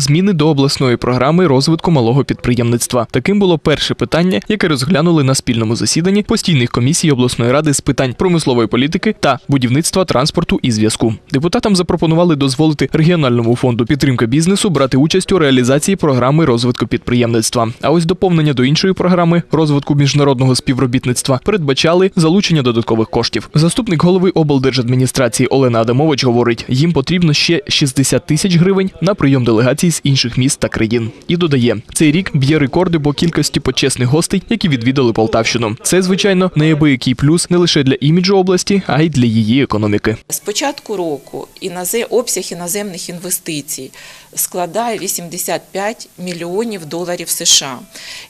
Зміни до обласної програми розвитку малого підприємництва. Таким було перше питання, яке розглянули на спільному засіданні постійних комісій обласної ради з питань промислової політики та будівництва транспорту і зв'язку. Депутатам запропонували дозволити регіональному фонду підтримки бізнесу брати участь у реалізації програми розвитку підприємництва. А ось доповнення до іншої програми розвитку міжнародного співробітництва передбачали залучення додаткових коштів. Заступник голови облдержадміністрації Олена Адамович говорить, їм потрібно ще 60 тисяч гривень на прийом делегацій з інших міст та країн. І додає, цей рік б'є рекорди по кількості почесних гостей, які відвідали Полтавщину. Це звичайно неабиякий плюс не лише для іміджу області, а й для її економіки. З початку року інозе- обсяг іноземних інвестицій складає 85 мільйонів доларів США.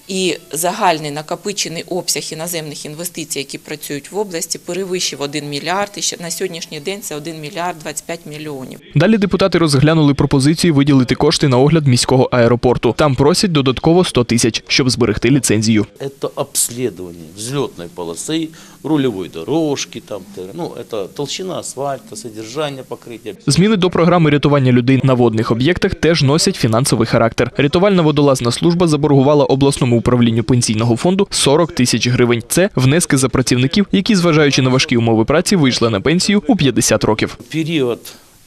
І загальний накопичений обсяг іноземних інвестицій, які працюють в області, перевищив 1 мільярд. І ще на сьогоднішній день це 1 мільярд 25 мільйонів. Далі депутати розглянули пропозицію виділити кошти на огляд міського аеропорту. Там просять додатково 100 тисяч, щоб зберегти ліцензію. это обследование взлетной полосы, рулевой дорожки, там, т- ну, это толщина асфальта, содержание покрытия. Зміни до програми рятування людей на водних об'єктах теж носять фінансовий характер. Рятувальна водолазна служба заборгувала обласному управлінню пенсійного фонду 40 тисяч гривень. Це внески за працівників, які, зважаючи на важкі умови праці, вийшли на пенсію у 50 років. Период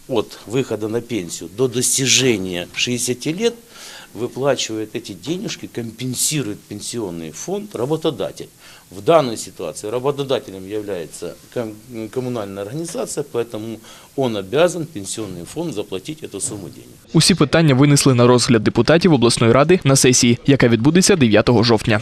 от выхода на пенсию до достижения 60 лет выплачивает эти денежки, компенсирует пенсионный фонд работодатель. В данной ситуации работодателем является ком- коммунальная организация, поэтому он обязан пенсионный фонд заплатить эту сумму денег. Усі питання винесли на розгляд депутатів обласної ради на сесії, яка відбудеться 9 жовтня.